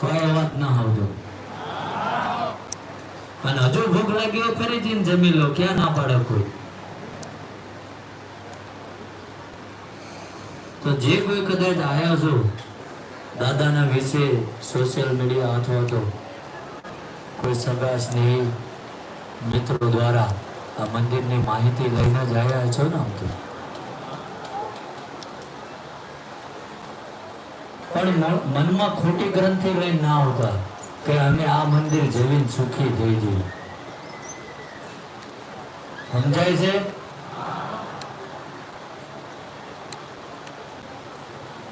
કોઈ અવાજ ના આવજો. અને હજુ ભૂખ લાગી હોય ફરી જઈને જમી લો, ક્યાં ના પાડે કોઈ. તો જે કોઈ કદાચ આવ્યા છો દાદાના વિશે સોશિયલ મીડિયા અથવા તો કોઈ સગા, સ્નેહી મિત્રો દ્વારા આ મંદિરની માહિતી લઈને જ આવ્યા છો ને આમ તો? પણ મનમાં ખોટી ગ્રંથિ લઈને ના આવતા કે અમે આ મંદિર જવીને સુખી થઈ જઈએ. સમજાય છે?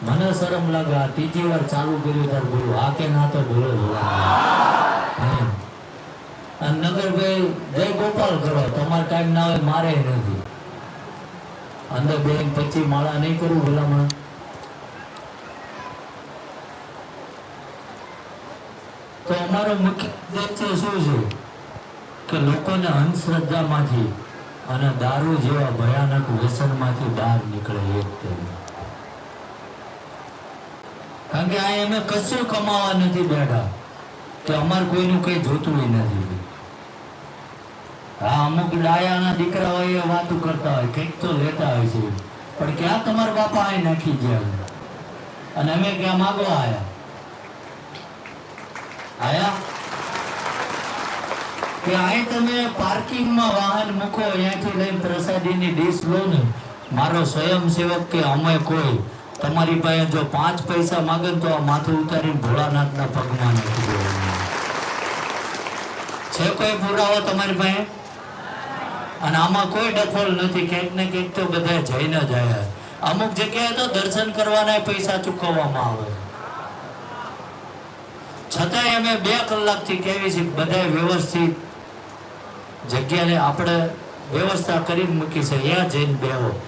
મને શરમ લાગે, આ ત્રીજી વાર ચાલુ કર્યું તાર બોલું, આ કે ના તો બોલો. અને નગરભાઈ, જય ગોપાલ કરો, તમારે ટાઈમ ના હોય, મારે નથી. અંદર બેન પછી માળા નહીં કરું ભલામણ તો અમારો મુખ્ય ઉદ્દેશ્ય શું છે? કે લોકોને અંધશ્રદ્ધામાંથી અને દારૂ જેવા ભયાનક વ્યસનમાંથી બહાર નીકળે એક કારણ કે આ અમે કશું કમાવા નથી બેઠા. કે અમારે કોઈનું કઈ જોતું નથી. હા અમુક ડાયાના દીકરા હોય એ વાતો કરતા હોય, કંઈક તો લેતા હોય છે. પણ ક્યાં તમારા બાપા અહીં નાખી ગયા? અને અમે ક્યાં માગવા આયા? આયા? તમે પાર્કિંગમાં વાહન મૂકો, અહીંયાથી લઈને પ્રસાદીની ડીશ લો ને મારો સ્વયંસેવક કે અમે કોઈ. તમારી પાસે જો પાંચ પૈસા માગે તો આ માથું ઉતારીને ભોળાનાથના પગમાં નથી છે કોઈ પુરાવો તમારી પાસે? અને આમાં કોઈ ડફોલ નથી, ક્યાંક ને ક્યાંક તો બધા જઈને જ આયા. અમુક જગ્યાએ તો દર્શન કરવાના પૈસા ચૂકવવામાં આવે. છતાંય અમે બે કલાકથી કહેવી છે બધા વ્યવસ્થિત જગ્યાને આપણે વ્યવસ્થા કરી મૂકી છે. ત્યાં જઈને બેહો.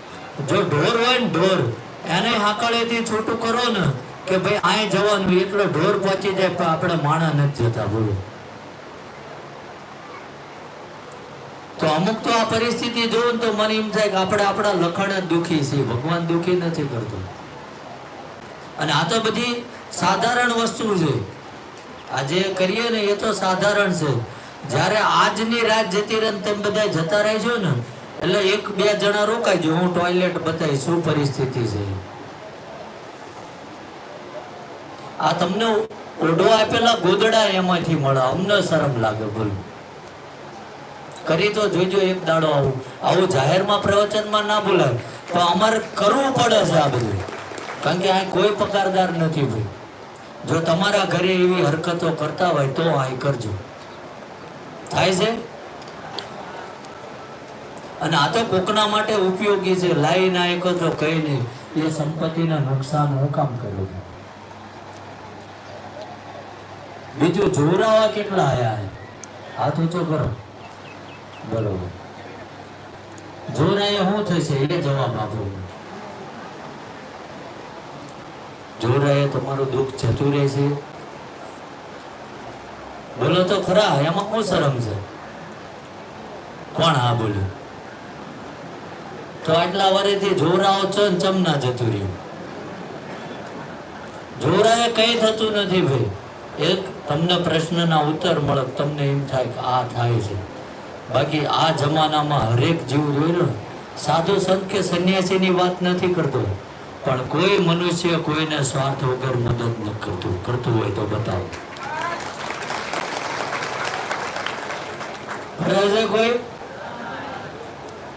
જો ઢોર હોય ને ઢોર, એને હાકળેથી છૂટું કરો ને કે ભાઈ અહીં જવાનું, એટલો ઢોર પહોંચી જાય પણ આપણે માણા નથી જતા, બોલો. તો અમુક તો આ પરિસ્થિતિ જોઉં તો મને એમ થાય કે આપણે આપણા લખણ દુખી છીએ. ભગવાન દુખી નથી કરતો. અને આ તો બધી સાધારણ વસ્તુ છે. આ જે કરીએ ને એ તો સાધારણ છે. જ્યારે આજની રાત જતી રહે તેમ બધા જતા રહેજો ને, એટલે એક બે જણા રોકાઈજો હું ટોયલેટ બતાવી શું પરિસ્થિતિ છે. આ તમને ઓઢો આપેલા ગોદડા એમાંથી મળે. અમને શરમ લાગે બોલ. કરી તો જોજો એક દાડો આવું. આવું જાહેરમાં પ્રવચનમાં ના બોલાય. તો અમારે કરવું પડે છે આ બધું. કારણ કે આ કોઈ પગારદાર નથી ભાઈ. જો તમારા ઘરે એવી હરકતો કરતા હોય તો આ કરજો. થાય છે? અને આ તો કોકના માટે ઉપયોગી છે. લાઈ ના એક તો કઈ નહીં. એ સંપત્તિના નુકસાન હું કામ કર્યું છે બીજું જોરાવા કેટલા આયા હાથ ઊંચો કરો. બરોબર. જોરાએ શું થશે? એ જવાબ આપો. જોરાએ તમારું દુઃખ જતું રહેશે બોલો તો ખરા, એમાં શું શરમ છે? કોણ હા બોલ્યું તો આટલા વર્ષથી જોરાઓ ચમ ચમ ના જતું રહ્યું? જોરાએ કઈ થતું નથી ભાઈ. એક તમને પ્રશ્નના ઉત્તર મળે તમને એમ થાય કે આ થાય છે. બાકી આ જમાનામાં હરેક જીવ જોયેલો સાધુ સંત કે સંન્યાસીની વાત નથી કરતો. પણ કોઈ મનુષ્ય કોઈને સ્વાર્થ વગર મદદ ન કરતું કરતું હોય તો બતાવો. કોઈ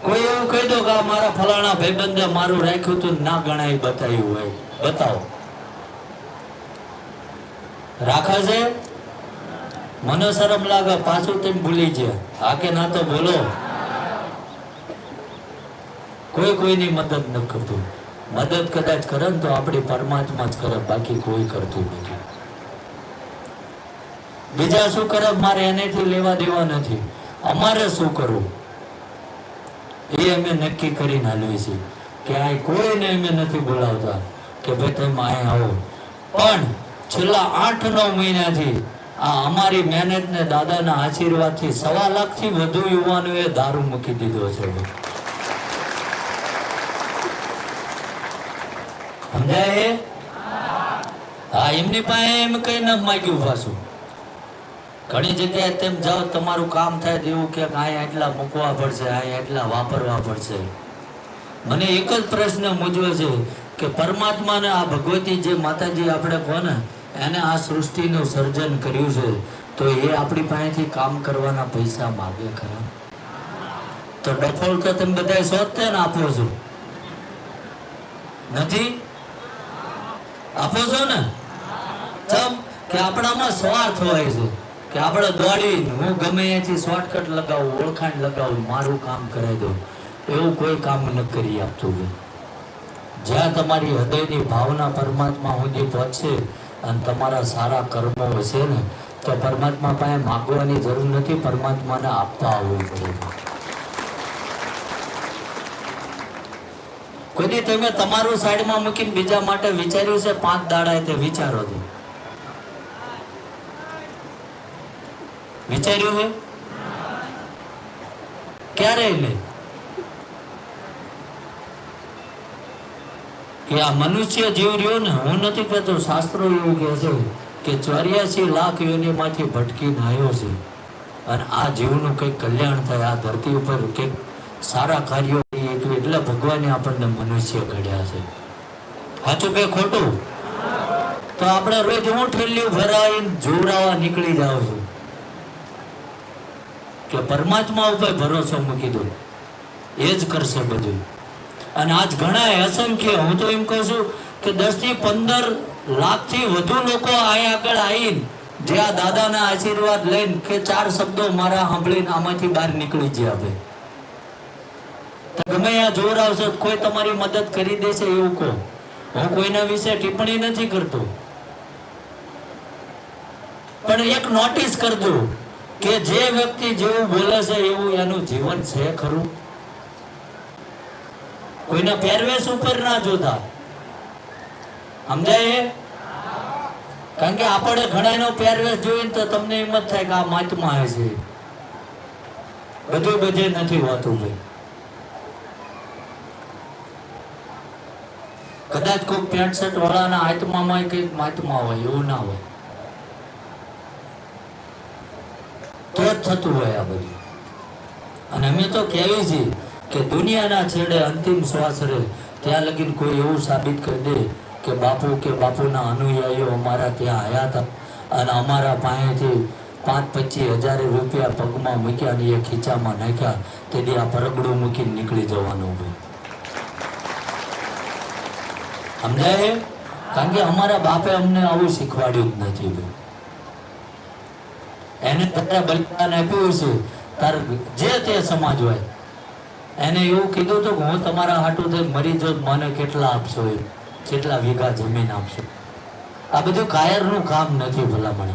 કોઈ એવું કહી દો કે મારા ફલાણા ભાઈબંધે મારું રાખ્યું હતું, ના ગણાય બતાવ્યું હોય. બતાવો. રાખે છે મને શરમ લાગે, પાછું તેમ ભૂલી છે હા કે ના તો બોલો. કોઈ કોઈની મદદ ન કરતું. મદદ કદાચ કરે ને તો આપણે પરમાત્મા જ કરે, બાકી કોઈ કરતું નથી. બીજા શું કરે? મારે એનેથી લેવા દેવા નથી. અમારે શું કરવું? એ અમે નક્કી કરીને હાલવી છીએ કે આ કોઈને અમે નથી બોલાવતા કે ભાઈ તમે અહીંયા આવો. પણ છેલ્લા આઠ નવ મહિનાથી આ અમારી મહેનત ને દાદાના આશીર્વાદથી સવા લાખથી વધુ યુવાનોએ દારૂ મૂકી દીધો છે. સમજાય? હા, એમની પાસે એમ કઈ ન માગ્યું પાછું. ઘણી જગ્યાએ તેમ જાઓ, તમારું કામ થાય તેવું કે અહીંયા એટલા મૂકવા પડશે અહીંયા એટલા વાપરવા પડશે. મને એક જ પ્રશ્ન મૂજવે છે કે પરમાત્માને આ ભગવતી જે માતાજી આપણે કોને એને આ સૃષ્ટિનું સર્જન કર્યું છે, તો એ આપણી પાસેથી કામ કરવાના પૈસા માગે ખરા? તો ડફોલ તો તમે બધા શોધતે ને આપો છો. નથી? આપો છો ને? ચમ, કે આપણામાં સ્વાર્થ હોય છે. કે આપણે દોડીને, હું ગમે એથી શોર્ટકટ લગાવું, ઓળખાણ લગાવું, મારું કામ કરાવી દઉં, એવું કોઈ કામ ન કરી આપતું હોય. જ્યાં તમારી હૃદયની ભાવના પરમાત્મા સુધી પહોંચશે અને તમારા સારા કર્મો હશે ને, તો પરમાત્મા પાસે માગવાની જરૂર નથી, પરમાત્માને આપવા આવવું પડે. કોઈ તમે તમારું સાઈડમાં મૂકીને બીજા માટે વિચાર્યું છે, પાંચ દાડા તે વિચારો તો વિચાર્યું છે? ક્યારે નહીં કે આ મનુષ્ય જીવ રહ્યો ને, હું નથી કહેતો, શાસ્ત્રો એવું કહે છે કે ચોર્યાસી લાખ યોનિમાંથી ભટકીને આવ્યો છે. અને આ જીવનું કંઈક કલ્યાણ થાય, આ ધરતી ઉપર કંઈક સારા કાર્યો ભગવાને આપણને મનુષ્ય ઘડ્યા છે. સાચું કે ખોટું? તો આપણે રોજ હું ઠેલ્યું ભરાઈને જોવરાવા નીકળી જાઉં છું. કે પરમાત્મા ઉપર ભરોસો મૂકી દો. એ જ કરશે બધું. અને આજ ઘણા અસંખ્ય, હું તો એમ કહું છું કે દસથી પંદર લાખથી વધુ લોકો અહીંયા આગળ આવીને જે આ દાદાના આશીર્વાદ લઈને કે ચાર શબ્દો મારા સાંભળીને આમાંથી બહાર નીકળી ગયા ભાઈ ગમે આ જોર આવશે કોઈ તમારી મદદ કરી દેશે એવું કહો. હું કોઈના વિશે ટિપ્પણી નથી કરતો. પણ એક નોટિસ કરજો કે જે વ્યક્તિ જેવું બોલે છે એવું એનું જીવન છે ખરું? કોઈના પહેરવેશ ઉપર ના જોતા. સમજાય? કારણ કે આપણે ઘણાનો પહેરવેશ જોઈને તો તમને એમ જ થાય કે આ મહાત્મા છે બધું બધે નથી હોતું ભાઈ. કદાચ કોઈ પેન્ટ શર્ટ વાળાના આત્મામાં કંઈક મહાત્મા હોય, એવું ના હોય. તો જ થતું હોય આ બધું. અને અમે તો કહેવી છીએ કે દુનિયાના છેડે અંતિમ શ્વાસ રહે, ત્યાં લગીન કોઈ એવું સાબિત કરી દે કે બાપુ કે બાપુના અનુયાયીઓ અમારા ત્યાં આવ્યા હતા અને અમારા પાસેથી પાંચ પચીસ હજાર રૂપિયા પગમાં મૂક્યા અને એ ખીચામાં નાખ્યા. તેથી આ પરગડું મૂકીને નીકળી જવાનું હોય. સમજાય કારણ કે અમારા બાપે અમને આવું શીખવાડ્યું નથી એને તારા બલિદાન આપ્યું છે. તાર જે તે સમાજ હોય. એને એવું કીધું તો હું તમારા હાટું મરી જો મને કેટલા આપશો એ? કેટલા વીઘા જમીન આપશો? આ બધું કાયરનું કામ નથી ભલામણ.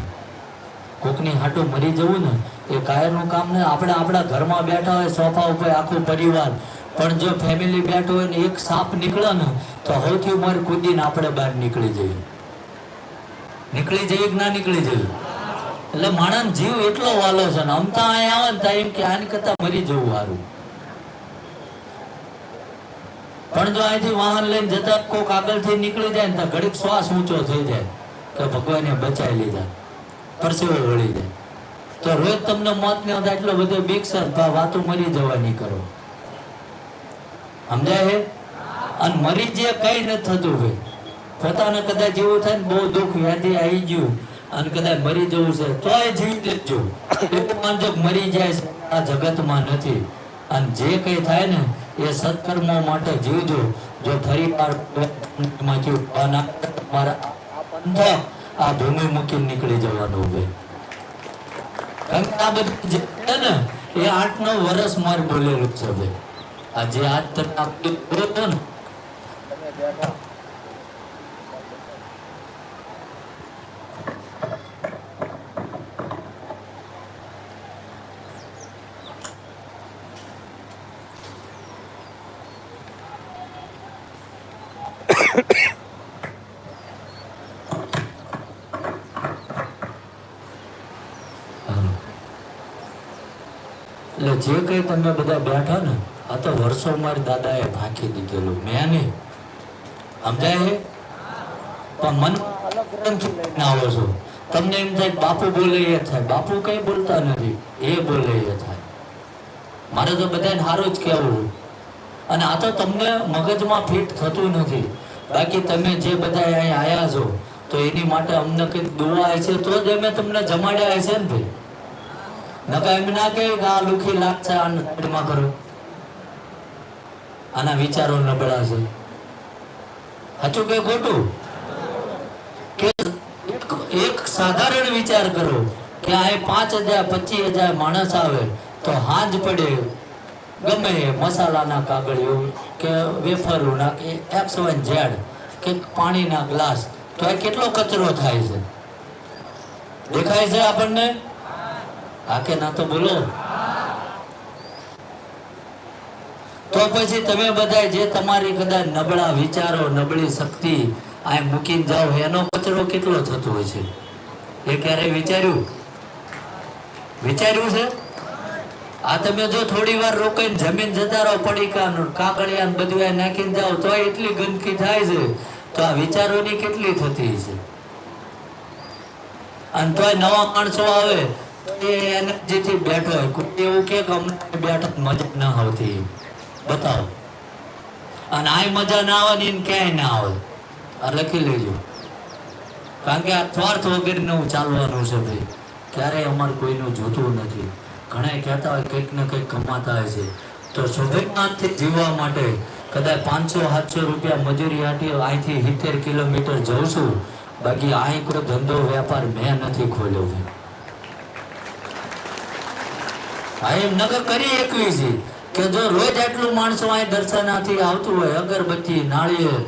કોકની હાટું મરી જવું ને, એ કાયરનું કામ ને આપણે આપણા ઘરમાં બેઠા હોય સોફા ઉપર આખો પરિવાર. પણ જો ફેમિલી બેઠો હોય ને, એક સાપ નીકળે ને તો સૌથી ઉંમર કૂદીને આપણે બહાર નીકળી જઈએ. નીકળી જઈએ કે ના નીકળી જઈએ? એટલે માણસ જીવ એટલો વાલો છે ને અમતા અહીંયા આવે ને ત્યાં એમ કે આની કરતા મરી જવું સારું. પણ જો અહીંથી વાહન લઈને જતા કોક આગળથી નીકળી જાય ને તો ઘડીક શ્વાસ ઊંચો થઈ જાય કે ભગવાને બચાવી લીધા. પરસેવો વળી જાય. તો રોજ તમને મોત ને એટલો બધો બીક સર વાતો મરી જવાની કરો. સમજાય છે? અને મરી જે કઈ નથી થતું હોય. પોતાને કદાચ એવું થાય ને બહુ દુઃખ યાદી આવી ગયું અને કદાચ મરી જવું છે, તોય જીવી દેજો એવું માનજો મરી જાય આ જગતમાં નથી. અને જે કઈ થાય ને એ સત્કર્મો માટે જીવજો. જો ફરી વાર તમારા આ ભૂમિ મૂકી નીકળી જવાનું ભાઈ આ બધું એ આઠ નવ વર્ષ મારે બોલેલું છે ભાઈ આ જે આજ તક હાલો. એટલે જે કઈ તમે બધા બેઠા ને, આ તો વર્ષો મારી દાદાએ ભાંખી દીધેલું. મેં નહીં. સમજાય છે? પણ મન આવો છો. તમને એમ થાય, બાપુ બોલે એ થાય. બાપુ કઈ બોલતા નથી. એ બોલે એ થાય. મારે તો બધાને સારું જ કહેવું અને આ તો તમને મગજમાં ફિટ થતું નથી. બાકી તમે જે બધા અહીં આવ્યા છો, તો એની માટે અમને કંઈક દુઆ છે, તો જ અમે તમને જમાડ્યા છે ને ભાઈ. નકા એમ ના કે આ લુખી લાગશે, આ કરો આના વિચારો નબળા છે. સાચું કે ખોટું? કે એક- સાધારણ વિચાર કરો કે આ પાંચ હજાર, પચીસ હજાર માણસ આવે તો હાંજ પડે, ગમે એ મસાલાના કાગળિયો કે વેફરોના કે એક્સ વન ઝેડ કે પાણીના ગ્લાસ, તો આ કેટલો કચરો થાય છે? દેખાય છે આપણને? હા. કે ના તો બોલો. તો પછી તમે બધા જે તમારી કદાચ નબળા વિચારો, નબળી શક્તિ આ મૂકીને જાઓ, એનો કચરો કેટલો થતો હોય છે? એ ક્યારે વિચાર્યું? વિચાર્યું છે? આ તમે જો થોડી વાર રોકાઈને જમીન જતા રહો, પડીકા કાકડિયા બધું નાખીને જાઓ, તો એટલી ગંદકી થાય છે. તો આ વિચારોની કેટલી થતી છે અને તોય નવા માણસો આવે, તો એ એનર્જીથી બેઠો હોય. એવું કે અમને બેઠક મજા ના આવતી. બતાવો. અને આ મજા ના આવે ને ક્યાંય ના આવે. આ લખી લેજો. કારણ કે આ સ્વાર્થ વગેરેનું ચાલવાનું છે ભાઈ. ક્યારેય અમારે કોઈનું જોતું નથી. ઘણા કહેતા હોય કંઈક ને કંઈક કમાતા હોય છે. તો સ્વાભિમાનથી જીવવા માટે કદાચ પાંચસો, સાતસો રૂપિયા મજૂરી હાટી અહીંથી સિત્તેર કિલોમીટર જઉં છું. બાકી અહીં કોઈ ધંધો વેપાર મેં નથી ખોલ્યો ભાઈ. એમ નકર કરી એકવી છે. કે જો રોજ આટલું માણસો અહીં દર્શનાથી આવતું હોય, અગરબત્તી, નાળિયેર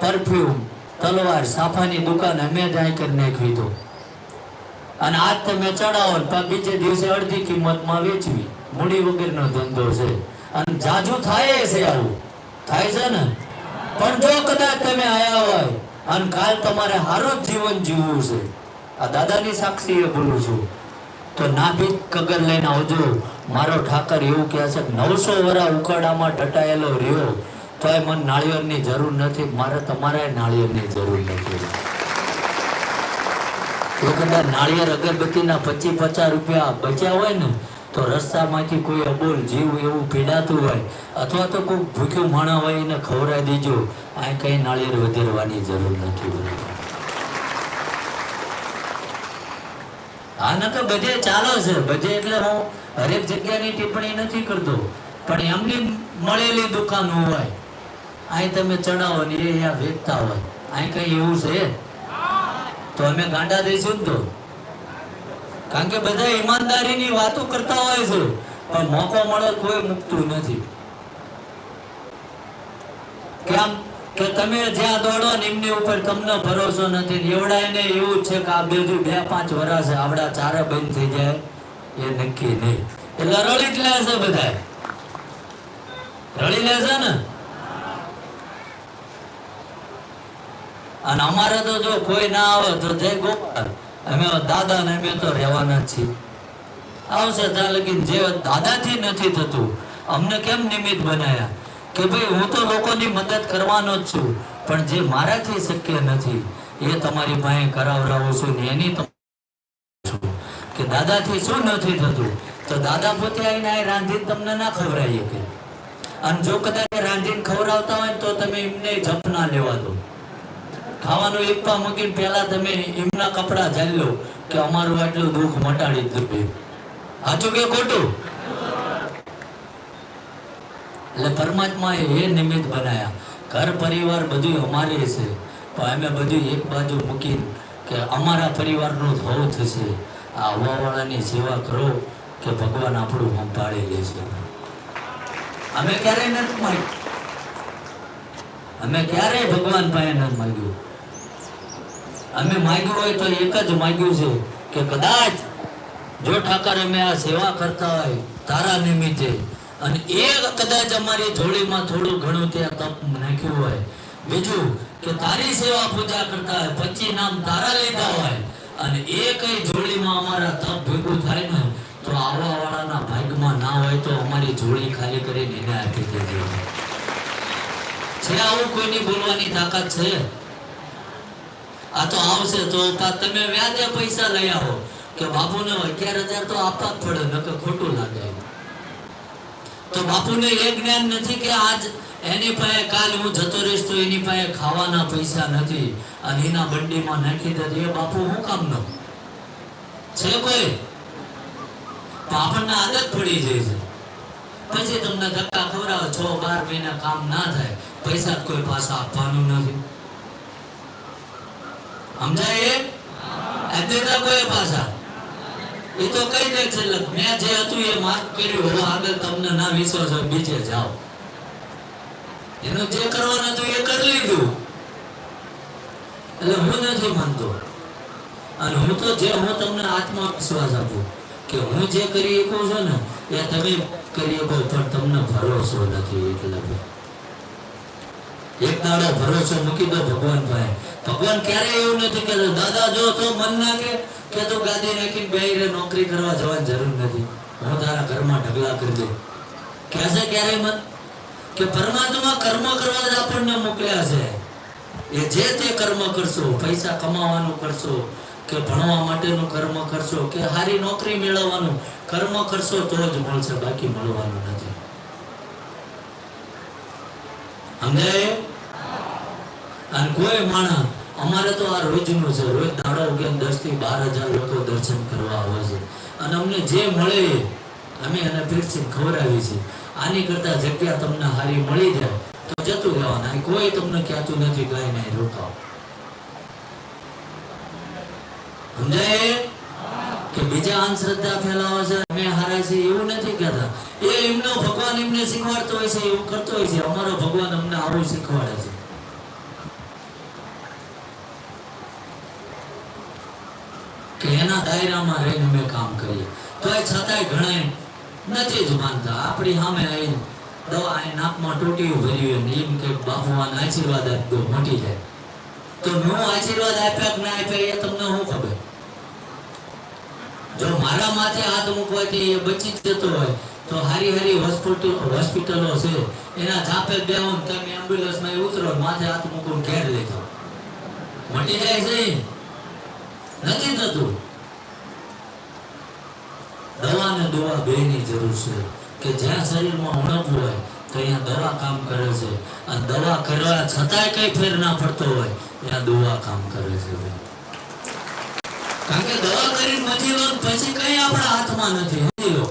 પરફ્યુમ તલવાર, સાફાની દુકાન, અમે જ અહીં કરી નાખવી તો. અને આજ તમે ચડાવો તો બીજે દિવસે અડધી કિંમતમાં વેચવી. મૂડી વગરનો ધંધો છે. અને જાજુ થાય છે આવું. થાય છે ને? પણ જો કદાચ તમે આયા હોય, અને કાલ તમારે સારું જ જીવન જીવવું છે. આ દાદાની સાક્ષીએ બોલું છું. તો નાભી કગર લઈને આવજો. મારો ઠાકર એવું કહે છે નવસો વરા ઉકાળામાં દટાયેલો રહ્યો, તોય મને નાળિયેરની જરૂર નથી, મારે તમારે નાળિયેરની જરૂર નથી. કદાચ નાળિયેર અગરબત્તીના પચીસ પચાસ રૂપિયા બચ્યા હોય ને, તો રસ્તામાંથી કોઈ અબોલ જીવ એવું પીડાતું હોય, અથવા તો કોઈ ભૂખ્યું માણા હોય એને ખવડાવી દેજો. આ કઈ નાળિયેર વધારવાની જરૂર નથી. બરાબર તો છે. બધે એટલે હું હરેક જગ્યાની ટિપ્પણી નથી કરતો. પણ એમની મળેલી દુકાનો હોય, અહીં તમે ચડાવો ને એ વેચતા હોય. અહીં કઈ એવું છે? તો અમે ગાંડા દઈશું તો. કારણ કે બધા ઈમાનદારીની વાતો કરતા હોય છે, પણ મોકો મળે કોઈ મૂકતું નથી. કેમ? કે તમે જ્યાં દોડો ને એમની ઉપર તમને ભરોસો નથી. ને એવડાયને એવું છે કે આ બીજું બે પાંચ વર્ષ આવડા ચારે બંધ થઈ જાય, એ નક્કી નહીં. એટલે રળી જ લે છે બધા રળી લે છે ને? અને અમારે તો જો કોઈ ના આવે તો જય ગોપાલ. અમે દાદા ને અમે તો રહેવાના છીએ. આવશે ત્યાં લગી જે દાદાથી નથી થતું, અમને કેમ નિમિત્ત બનાયા? કે ભાઈ, હું તો લોકોની મદદ કરવાનો જ છું, પણ જે મારાથી શક્ય નથી, એ તમારી પાસે કરાવરાવું છું ને એની કે દાદાથી શું નથી થતું, તો દાદા પોતે આવીને આ રાંધીને તમને ના ખવડાવીએ કે અને જો કદાચ રાંધીને ખવડાવતા હોય તો તમે એમને જપ ના લેવા દો. ખાવાનું એકપા મૂકીને પહેલા તમે એમના કપડા ઝાલી લો, કે અમારું આટલું દુઃખ મટાડી દીધું સાચું કે ખોટું? એટલે પરમાત્માએ એ નિમિત્ત બનાવ્યા ઘર, પરિવાર બધું અમારે છે. પણ અમે બધું એક બાજુ મૂકીને કે અમારા પરિવારનું થવું થશે. આ આવવાવાળાની સેવા કરો કે ભગવાન આપણું સંભાળી લેશે અમે ક્યારેય નથી માગ્યું. અમે ક્યારેય ભગવાન પાસે નથી માગ્યું. અમે માગ્યું હોય તો એક જ માગ્યું છે કે કદાચ જો ઠાકર અમે આ સેવા કરતા હોય તારા નિમિત્તે અને એ કદાચ અમારી જોડીમાં થોડું ઘણું ત્યાં તપ નાખ્યું હોય. બીજું કે તારી સેવા પૂજા કરતા હોય, પચી નામ તારા લીધા હોય અને એ કઈ જોડીમાં અમારા તપ ભેગું થાય ને, તો આવા વાળાના ભાગમાં ના હોય તો અમારી જોડી ખાલી કરીને એને આપી દેજો. છે આવું કોઈની બોલવાની તાકાત છે? આ તો આવશે તો તમે વ્યાજે પૈસા લઈ આવો. કે બાપુને અગિયાર હજાર તો આપવા જ પડે, નકર ખોટું લાગે. તો બાપુને એ જ્ઞાન નથી કે આજ એની પાસે કાલ હું જતો રહીશ તો એની પાસે ખાવાના પૈસા નથી અને એના બંડીમાં નાખી દે એ બાપુ હું કામ ન છે કોઈ? આપણને આદત પડી જાય છે. પછી તમને ધક્કા ખવડાવો, છ બાર મહિના કામ ના થાય, પૈસા કોઈ પાછા આપવાનું નથી. સમજાય? એ પાછા. એ તો કહી દે છે મેં જે હતું એ માર્ક કર્યું. હવે આગળ તમને ના વિશ્વાસ હોય, બીજે જાઓ. એનું જે કરવાનું હતું એ કરી લીધું. એટલે હું નથી માનતો. અને હું તો જે, હું તમને આત્મવિશ્વાસ આપું કે હું જે કરી શકું છું ને, એ તમે કરી શકો, પણ તમને ભરોસો નથી, એટલે. એક દાડો ભરોસો મૂકી દો ભગવાન ભાઈ ભગવાન ક્યારે એવું નથી કે દાદા, જો તો મન ના કે તો ગાદી નાખીને બે રે નોકરી કરવા જવાની જરૂર નથી. હું તારા ઘરમાં ઢગલા કરી દે કહેશે ક્યારે મન? કે પરમાત્મા કર્મ કરવા જ આપણને મોકલ્યા છે. એ જે તે કર્મ કરશો, પૈસા કમાવાનું કરશો, કે ભણવા માટેનું કર્મ કરશો, કે સારી નોકરી મેળવવાનું, કર્મ કરશો તો જ મળશે, બાકી મળવાનું નથી. સમજાય? અને કોઈ માણસ, અમારે તો આ રોજનું છે, રોજ દાડો ઉગે દસથી બાર હજાર લોકો દર્શન કરવા આવે છે. અને અમને જે મળે, અમે એને પીરસીને ખવડાવી છે આની કરતા જગ્યા તમને હારી મળી જાય, તો જતું રહેવાના. કોઈ તમને કહેતું નથી કઈ નહીં રોકાવ સમજાય? કે બીજા અંધશ્રદ્ધા ફેલાવે છે, અમે હારા છે એવું નથી કહેતા. એ એમનો ભગવાન એમને શીખવાડતો હોય છે, એવું કરતો હોય છે. અમારો ભગવાન અમને આવું શીખવાડે છે કે એના દાયરામાં રહીને અમે કામ કરીએ. તો એ છતાંય ઘણા નથી જ માનતા. આપણી સામે આવીને દવા એ નાકમાં ટોટીયું ભર્યું હોય એમ કે બાપુમાન આશીર્વાદ આપી મટી જાય તો હું આશીર્વાદ આપ્યા કે ના આપ્યા એ તમને શું ખબર? જો મારા માથે હાથ મૂકવાથી એ બચી જતો હોય, તો હારી હારી હોસ્પિટલ હોસ્પિટલો છે. એના ઝાપે બેહો ને તમે એમ્બ્યુલન્સમાં ઉતરો ને માથે હાથ મૂકો ને ઘેર લેતો મટી જાય છે? નથી થતું. દવા ને દવા બેની જરૂર છે કે જ્યાં શરીરમાં ઉણપ હોય તો દવા કામ કરે છે. અને દવા કરવા છતાંય કઈ ફેર ના પડતો હોય, ત્યાં દવા કામ કરે છે કારણ કે દવા કરી મજી લો પછી કઈ આપણા હાથમાં નથી, સમજી લો.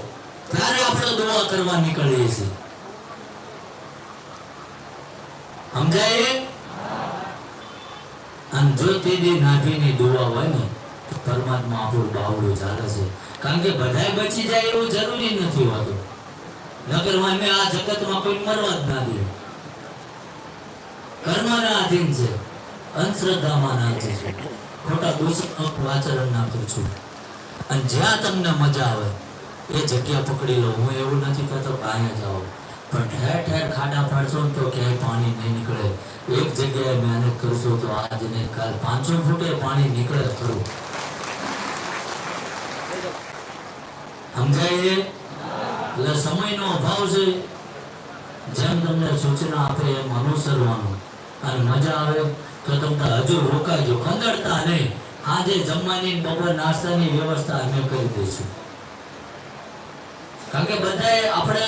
ત્યારે આપણે દવા કરવા નીકળીએ છીએ. સમજાય? અને જો તે નાભીની દુઆ હોય ને પરમાત્મા આપણું બાવડું ચાલે છે. કારણ કે બધાય બચી જાય એવું જરૂરી નથી હોતું. નગર અમે આ જગતમાં કોઈ મરવા જ ના દે. કર્મના આધીન છે. અંધશ્રદ્ધામાં ના છે. ખોટા દોષ વાચરણ ના છું. અને જ્યાં તમને મજા આવે, એ જગ્યા પકડી લો. હું એવું નથી કહેતો કે અહીંયા જાઓ પણ ઠેર ઠેર ખાડા પાડશો તો ક્યાંય પાણી નહીં નીકળે. એક જગ્યાએ મહેનત કરશો તો આજ નહીં કાલ પાંચસો ફૂટે પાણી નીકળે ખરું. સમજાય છે? એટલે સમયનો અભાવ છે. જેમ તમને સૂચના આપે એમ અનુસરવાનું. અને મજા આવે તો તમને હજુ રોકાજો. ખંગડતા નહીં. આજે જમવાની બપોર નાસ્તાની વ્યવસ્થા અમે કરી દઈશું. કારણ કે બધાએ આપણે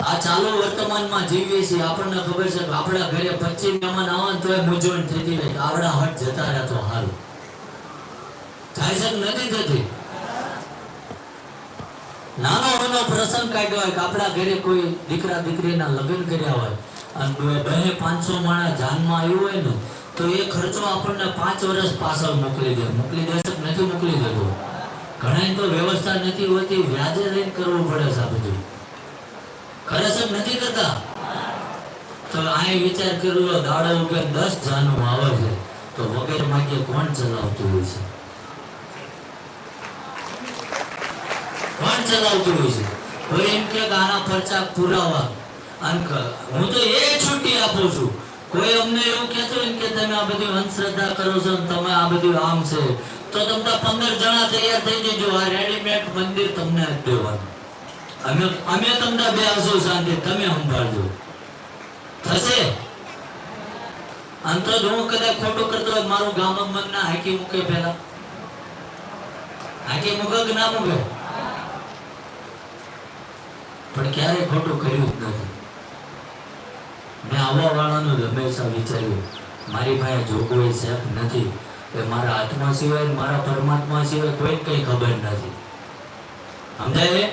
આ ચાલુ વર્તમાનમાં જીવીએ છીએ. આપણને ખબર છે કે આપણા ઘરે પચીસ મહેમાન આવે તો તોય મૂંઝવણ થતી રહે આપણા હટ જતા રહ્યા તો સારું થાય છે નથી થતી? નાનો નાનો પ્રસંગ કાઢ્યો હોય કે આપણા ઘરે કોઈ દીકરા, દીકરીના લગ્ન કર્યા હોય અને બે- બે પાંચસો માણસ જાનમાં આવ્યું હોય ને, તો એ ખર્ચો આપણને પાંચ વર્ષ પાછળ મોકલી દે. મોકલી દે નથી મોકલી દેતો? ઘણા તો વ્યવસ્થા નથી હોતી, વ્યાજે લઈને કરવું પડે છે આ બધું. કરે નથી કરતા? તો અહીં વિચાર કર્યો દાડો ઉગે દસ જાનું આવે છે. તો વગેરે માગે કોણ ચલાવતું હોય છે? કોણ ચલાવતું હોય છે. કોઈ એમ કે આના પરચા પુરાવા. અંક હું તો એ છૂટી આપું છું. કોઈ અમને એવું કહેતો હોય કે તમે આ બધી અંધશ્રદ્ધા કરો છો તમે આ બધું આમ છે, તો તમને પંદર જણા તૈયાર થઈ જજો, આ રેડીમેડ મંદિર તમને જ દેવાનું. અમે અમે તમને બે આવશો શાંતિ, તમે સંભાળજો. થશે? અંતર હું કદાચ ખોટું કરતો હોય, મારું ગામ મન ના હાકી મૂકે પેલા હાકી મૂકે કે ના મૂકે? પણ ક્યારેય ખોટું કર્યું જ નથી. મેં આવવા વાળાનું હંમેશા વિચાર્યું, મારી પાસે જોગવાઈ સેફ નથી કે મારા આત્મા સિવાય મારા પરમાત્મા સિવાય કોઈ કંઈ ખબર નથી. સમજાય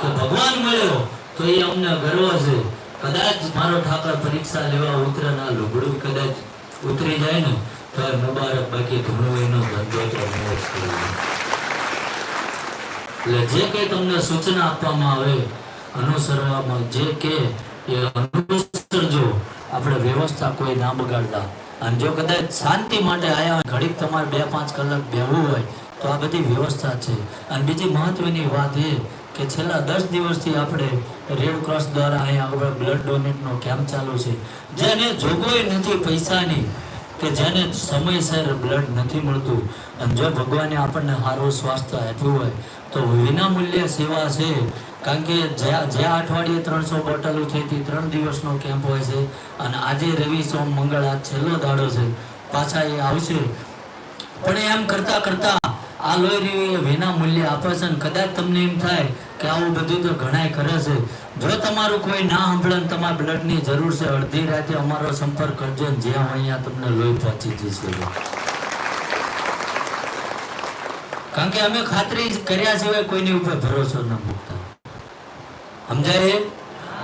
તો ભગવાન મળ્યો, તો એ અમને ગર્વ છે. કદાચ મારો ઠાકર પરીક્ષા લેવા ઉતરે ના લુગડું કદાચ ઉતરી જાય ને, તો એ મુબારક બાકી ઘણું એનો ધંધો તો. એટલે જે કંઈ તમને સૂચના આપવામાં આવે અનુસરવામાં જે કે એ અનુસરજો. આપણે વ્યવસ્થા કોઈ ના બગાડતા. અને જો કદાચ શાંતિ માટે આવ્યા ઘડીક તમારે બે પાંચ કલાક બેહવું હોય, તો આ બધી વ્યવસ્થા છે. અને બીજી મહત્વની વાત એ કે છેલ્લા દસ દિવસથી આપણે રેડ દ્વારા અહીંયા આપણે બ્લડ ડોનેટનો કેમ્પ ચાલુ છે. જેને જોગવાઈ નથી પૈસાની, કે જેને સમયસર બ્લડ નથી મળતું. અને જો ભગવાને આપણને સારું સ્વાસ્થ્ય આપ્યું હોય, તો વિનામૂલ્ય સેવા છે. કારણ કે જ્યાં અઠવાડિયે ત્રણસો બોટલો છે તે ત્રણ દિવસનો કેમ્પ હોય છે અને આજે રવિ, સોમ, મંગળ, આ છેલ્લો દાડો છે, પાછા એ આવશે. પણ એમ કરતા કરતા આ લોહી વિના મૂલ્ય આપે છે અને કદાચ તમને એમ થાય કે આવું બધું તો ઘણાય કરે છે. જો તમારું કોઈ ના સાંભળે તમારા બ્લડની જરૂર છે, અડધી રાતે અમારો સંપર્ક કરજો જ્યાં હોય અહીંયા તમને લોહી પહોંચી જશે કારણ કે અમે ખાતરી કર્યા સિવાય કોઈની ઉપર ભરોસો ન મૂકતા. સમજાય?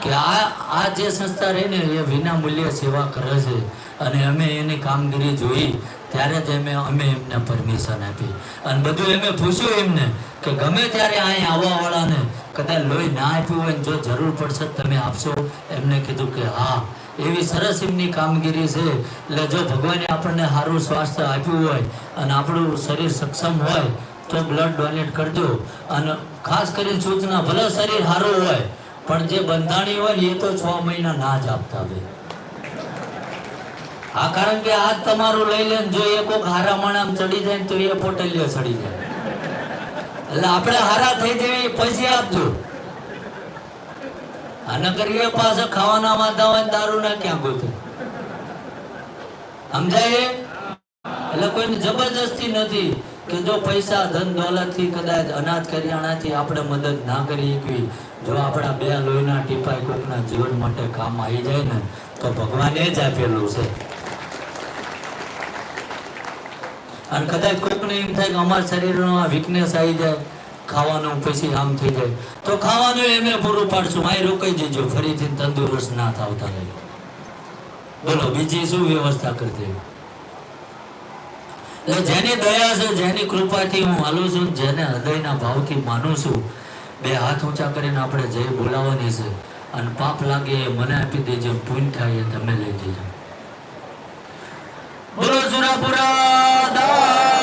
કે આ આ જે સંસ્થા રહી ને એ વિના મૂલ્ય સેવા કરે છે અને અમે એની કામગીરી જોઈ, ત્યારે જ અમે અમે એમને પરમિશન આપી. અને બધું એમે પૂછ્યું એમને કે ગમે ત્યારે અહીં આવવાવાળાને કદાચ લોહી ના આપ્યું હોય જો જરૂર પડશે તમે આપશો. એમને કીધું કે હા, એવી સરસ એમની કામગીરી છે. એટલે જો ભગવાને આપણને સારું સ્વાસ્થ્ય આપ્યું હોય અને આપણું શરીર સક્ષમ હોય, તો બ્લડ ડોનેટ કરજો. અને ખાસ કરીને સૂચના ભલે શરીર સારું હોય પણ જે બંધાણી હોય એ તો છ મહિના ના જ આપતા હોય આ કારણ કે આજ તમારું લઈ લે જો એ કોક હારા માણામ ચડી જાય તો એ પોટલીઓ ચડી જાય. એટલે આપણે હારા થઈ જઈએ પછી આપજો. અને કરીએ પાછા ખાવાના માતા હોય દારૂ ના ક્યાં ગોતું? સમજાય? એટલે કોઈની જબરજસ્તી નથી. કે જો પૈસા ધન દોલતથી કદાચ અનાજ કરિયાણાથી આપણે મદદ ના કરી શકવી જો આપણા બે લોહીના ટીપાઈ કોકના જીવન માટે કામ આવી જાય ને, તો ભગવાને જ આપેલું છે. અને કદાચ કોઈકને એમ થાય કે અમારા શરીરમાં વીકનેસ આવી જાય, ખાવાનું પછી આમ થઈ જાય, તો ખાવાનું એમે પૂરું પાડશું, માય રોકાઈ જજો, ફરીથી તંદુરસ્ત ના થાવતા રહે. બોલો, બીજી શું વ્યવસ્થા કરી દેવી એટલે જેની દયા છે, જેની કૃપાથી હું હાલું છું, જેને હૃદયના ભાવથી માનું છું, બે હાથ ઊંચા કરીને આપણે જય બોલાવવાની છે, અને પાપ લાગે એ મને આપી દેજો પૂન થાય એ તમે લઈ જજો. બોલો સુરાપુરા